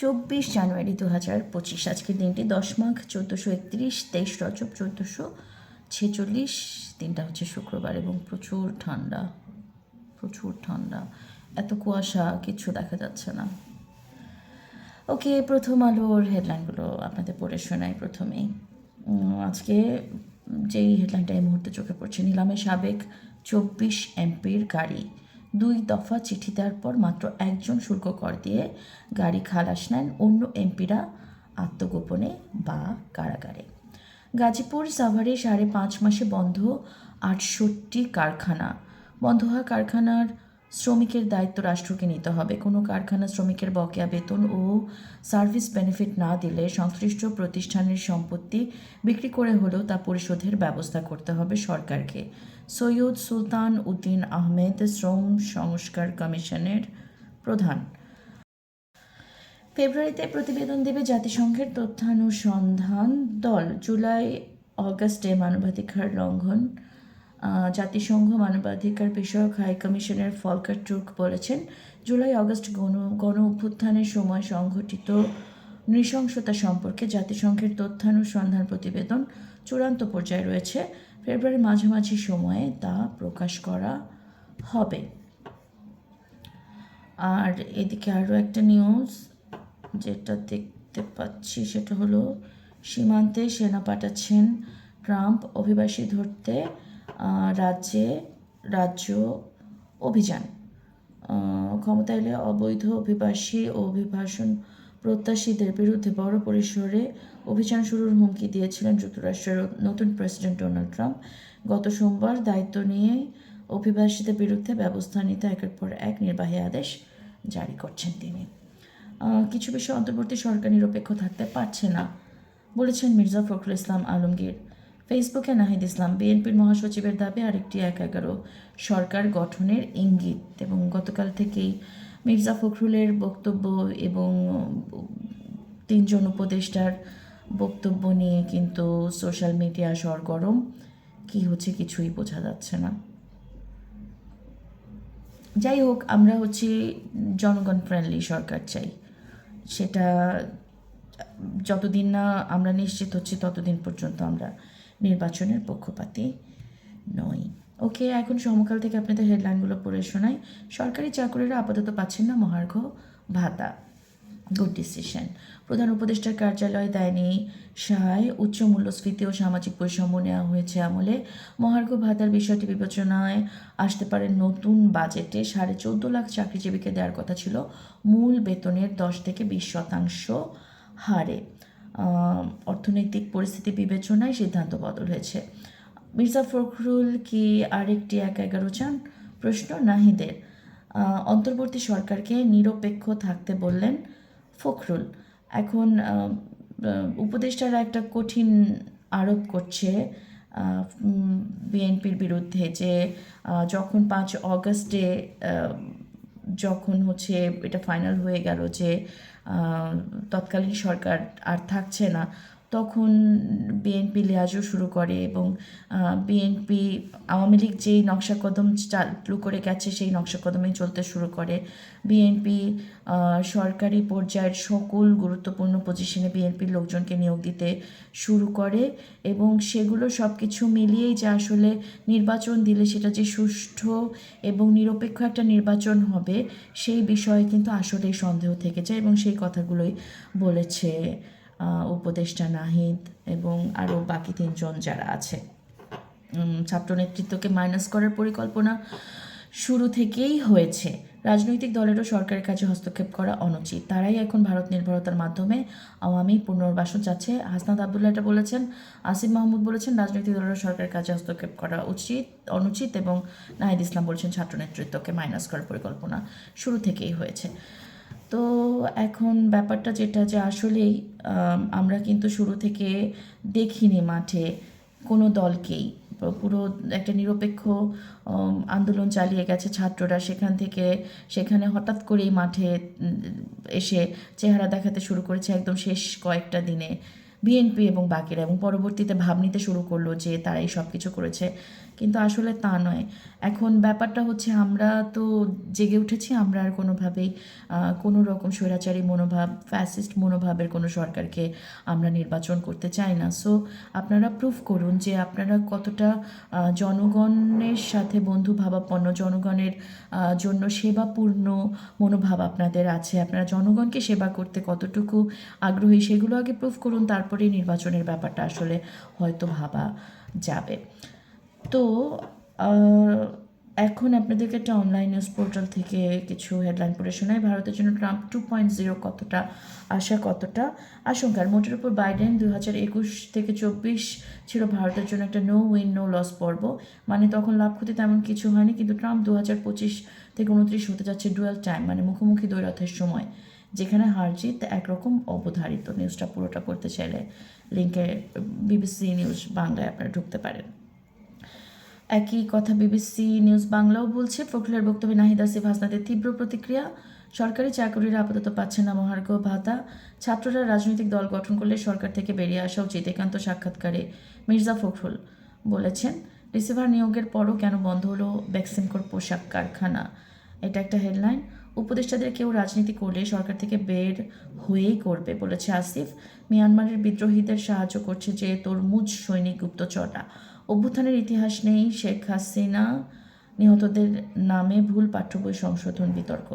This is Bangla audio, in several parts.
চব্বিশ জানুয়ারি দু হাজার পঁচিশ। আজকের দিনটি দশ মাঘ চোদ্দোশো একত্রিশ, তেইশ রজব চোদ্দোশো ছেচল্লিশ। দিনটা হচ্ছে শুক্রবার এবং প্রচুর ঠান্ডা প্রচুর ঠান্ডা। এত কুয়াশা, কিছু দেখা যাচ্ছে না। ওকে, প্রথম আলোর হেডলাইনগুলো আপনাদের পড়ে শোনাই প্রথমেই। আজকে যেই হেডলাইনটা এই মুহূর্তে চোখে পড়ছে, নিলামে সাবেক চব্বিশ এমপির গাড়ি। দুই দফা চিঠি দেওয়ার পর মাত্র একজন শুল্ক কর দিয়ে গাড়ি খালাস নেন অন্য এমপিরা আত্মগোপনে বা কারাগারে। গাজীপুর সাভারে সাড়ে পাঁচ মাসে বন্ধ আটষট্টি কারখানা। বন্ধ হওয়া কারখানার শ্রমিকের দায়িত্ব রাষ্ট্রকে নিতে হবে। কোনো কারখানা শ্রমিকের বকেয়া বেতন ও সার্ভিস বেনিফিট না দিলে সংশ্লিষ্ট প্রতিষ্ঠানের সম্পত্তি বিক্রি করে হলেও তা পরিশোধের ব্যবস্থা করতে হবে সরকারকে। সৈয়দ সুলতান উদ্দিন আহমেদ, শ্রম সংস্কার কমিশনের প্রধান। ফেব্রুয়ারিতে প্রতিবেদন দেবে জাতিসংঘের তথ্যানুসন্ধান দল। জুলাই, অগাস্টে মানবাধিকার লঙ্ঘন জাতিসংঘ মানবাধিকার বিষয়ক হাই কমিশনের ফলকার টুর্ক বলেছেন, জুলাই অগস্ট গণ গণ অভ্যুত্থানের সময় সংঘটিত নৃশংসতা সম্পর্কে জাতিসংঘের তথ্যানুসন্ধান প্রতিবেদন চূড়ান্ত পর্যায়ে রয়েছে। ফেব্রুয়ারির মাঝামাঝি সময়ে তা প্রকাশ করা হবে। আর এদিকে আরও একটা নিউজ যেটা দেখতে পাচ্ছি, সেটা হলো, সীমান্তে সেনা পাঠাচ্ছেন ট্রাম্প অভিবাসী ধরতে। রাজ্যে রাজ্য অভিযান। ক্ষমতা এলে অবৈধ অভিবাসী ও অভিবাসন প্রত্যাশীদের বিরুদ্ধে বড় পরিসরে অভিযান শুরুর হুমকি দিয়েছিলেন যুক্তরাষ্ট্রের নতুন প্রেসিডেন্ট ডোনাল্ড ট্রাম্প। গত সোমবার দায়িত্ব নিয়ে অভিবাসীদের বিরুদ্ধে ব্যবস্থা নিতে একের পর এক নির্বাহী আদেশ জারি করছেন তিনি। কিছু বিষয় অন্তর্বর্তী সরকার নিরপেক্ষ থাকতে পারছে না, বলেছেন মির্জা ফখরুল ইসলাম আলমগীর। ফেসবুকে নাহিদ ইসলাম, বিএনপির মহাসচিবের দাবি, আরেকটি এক এগারো সরকার গঠনের ইঙ্গিত এবং গতকাল থেকেই মির্জা ফখরুলের বক্তব্য এবং তিনজন উপদেষ্টার বক্তব্য নিয়ে কিন্তু সোশ্যাল মিডিয়া সরগরম। কি হচ্ছে কিছুই বোঝা যাচ্ছে না। যাই হোক, আমরা হচ্ছে জনগণ ফ্রেন্ডলি সরকার চাই। সেটা যতদিন না আমরা নিশ্চিত হচ্ছি, ততদিন পর্যন্ত আমরা নির্বাচনের পক্ষপাতী নই। ওকে, এখন সমকাল থেকে আপনাদের হেডলাইনগুলো পড়ে শোনাই। সরকারি চাকরিরা আপাতত পাচ্ছেন না মহার্ঘ ভাতা। গুড ডিসিশন প্রধান উপদেষ্টার কার্যালয় দেয়নি সহায় উচ্চ মূল্যস্ফীতি ও সামাজিক বৈষম্য নেওয়া হয়েছে আমলে। মহার্ঘ ভাতার বিষয়টি বিবেচনায় আসতে পারে নতুন বাজেটে। সাড়ে চোদ্দ লাখ চাকরিজীবীকে দেওয়ার কথা ছিল। মূল বেতনের দশ থেকে বিশ শতাংশ হারে। অর্থনৈতিক পরিস্থিতি বিবেচনায় সিদ্ধান্ত বদল হয়েছে। মির্জা ফখরুল কি আরেকটি এক এগারো চান? প্রশ্ন নাহিদের। অন্তর্বর্তী সরকারকে নিরপেক্ষ থাকতে বললেন ফখরুল। এখন উপদেষ্টারা একটা কঠিন আরোপ করছে বিএনপির বিরুদ্ধে যে যখন পাঁচ অগস্টে যখন হচ্ছে এটা ফাইনাল হয়ে গেল যে তৎকালীন সরকার আর থাকছে না তখন বিএনপি লেয়াজও শুরু করে এবং বিএনপি আওয়ামী লীগ যেই নকশা কদম চালু করে গেছে সেই নকশা কদমেই চলতে শুরু করে। বিএনপি সরকারি পর্যায়ের সকল গুরুত্বপূর্ণ পজিশনে বিএনপির লোকজনকে নিয়োগ দিতে শুরু করে এবং সেগুলো সব কিছু মিলিয়েই যে আসলে নির্বাচন দিলে সেটা যে সুষ্ঠু এবং নিরপেক্ষ একটা নির্বাচন হবে, সেই বিষয়ে কিন্তু আসলেই সন্দেহ থেকে যায় এবং সেই কথাগুলোই বলেছে। উপদেষ্টা নাহিদ এবং আরও বাকি তিনজন যারা আছে। ছাত্র নেতৃত্বকে মাইনাস করার পরিকল্পনা শুরু থেকেই হয়েছে। রাজনৈতিক দলেরও সরকারের কাছে হস্তক্ষেপ করা অনুচিত। তারাই এখন ভারত নির্ভরতার মাধ্যমে আওয়ামী পুনর্বাসন চাচ্ছে। হাসনাত আবদুল্লাহ এটা বলেছেন, আসিফ মাহমুদ বলেছেন, রাজনৈতিক দলেরও সরকারের কাছে হস্তক্ষেপ করা উচিত, অনুচিত এবং নাহিদ ইসলাম বলেছেন, ছাত্র নেতৃত্বকে মাইনাস করার পরিকল্পনা শুরু থেকেই হয়েছে। তো এখন ব্যাপারটা যেটা যে আসলেই আমরা কিন্তু শুরু থেকে দেখিনি মাঠে কোনো দলকেই। পুরো একটা নিরপেক্ষ আন্দোলন চালিয়ে গেছে ছাত্ররা সেখান থেকে। সেখানে হঠাৎ করেই মাঠে এসে চেহারা দেখাতে শুরু করেছে একদম শেষ কয়েকটা দিনে। বিএনপি এবং বাকিরা এবং পরবর্তীতে ভাব নিতে শুরু করল যে তারাই সব কিছু করেছে। কিন্তু আসলে তা নয়। এখন ব্যাপারটা হচ্ছে আমরা তো জেগে উঠেছি, আমরা আর কোনোভাবেই কোনো রকম স্বৈরাচারী মনোভাব ফ্যাসিস্ট মনোভাবের কোনো সরকারকে আমরা নির্বাচন করতে চাই না। সো আপনারা প্রুফ করুন যে আপনারা কতটা জনগণের সাথে বন্ধু ভাবাপন্ন জনগণের জন্য সেবাপূর্ণ মনোভাব আপনাদের আছে। আপনারা জনগণকে সেবা করতে কতটুকু আগ্রহী সেগুলো আগে প্রুফ করুন, তারপরেই নির্বাচনের ব্যাপারটা আসলে হয়তো ভাবা যাবে। তো এখন আপনাদেরকে একটা অনলাইন নিউজ পোর্টাল থেকে কিছু হেডলাইন পড়ে শোনায় ভারতের জন্য ট্রাম্প টু পয়েন্ট জিরো কতটা, আশা কতটা? আশঙ্কার, মোটের উপর বাইডেন দু হাজার একুশ থেকে চব্বিশ ছিল ভারতের জন্য একটা নো উইন নো লস পর্ব। মানে তখন লাভ ক্ষতি তেমন কিছু হয়নি, কিন্তু ট্রাম্প দু হাজার পঁচিশ থেকে উনত্রিশ হতে যাচ্ছে ডুয়েল টাইম মানে মুখোমুখি দৈরথের সময়, যেখানে হার জিত একরকম অবধারিত। নিউজটা পুরোটা পড়তে চাইলে লিঙ্কে বিবিসি নিউজ বাংলায় আপনারা ঢুকতে পারেন। একই কথা বিবিসি নিউজ বাংলাও বলছে, ফখরুলের বক্তব্যে নাহিদা আসিফ হাসনাদের তীব্র প্রতিক্রিয়া। সরকারি চাকরিরা আপাতত পাচ্ছে না মহার্ঘ ভাতা। ছাত্ররা রাজনৈতিক দল গঠন করলে সরকার থেকে বেরিয়ে আসা উচিত একান্ত সাক্ষাৎকারে, মির্জা ফখরুল বলেছেন। রিসিভার নিয়োগের পরও কেন বন্ধ হলো বেক্সিমকোর পোশাক কারখানা? এটা একটা হেডলাইন। উপদেষ্টাদের কেউ রাজনীতি করলে সরকার থেকে বের হয়েই করবে বলেছে আসিফ। মিয়ানমারের বিদ্রোহীদের সাহায্য করছে যে তরমুজ সৈনিক গুপ্তচররা। অভ্যুত্থানের ইতিহাস নেই শেখ হাসিনা নিহতদের নামে ভুল পাঠ্য বই সংশোধন বিতর্ক।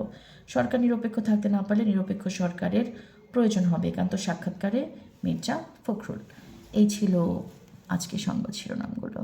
সরকার নিরপেক্ষ থাকতে না পারলে নিরপেক্ষ সরকারের প্রয়োজন হবে একান্ত সাক্ষাৎকারে মির্জা ফখরুল। এই ছিল আজকে সংবাদ শিরোনামগুলো।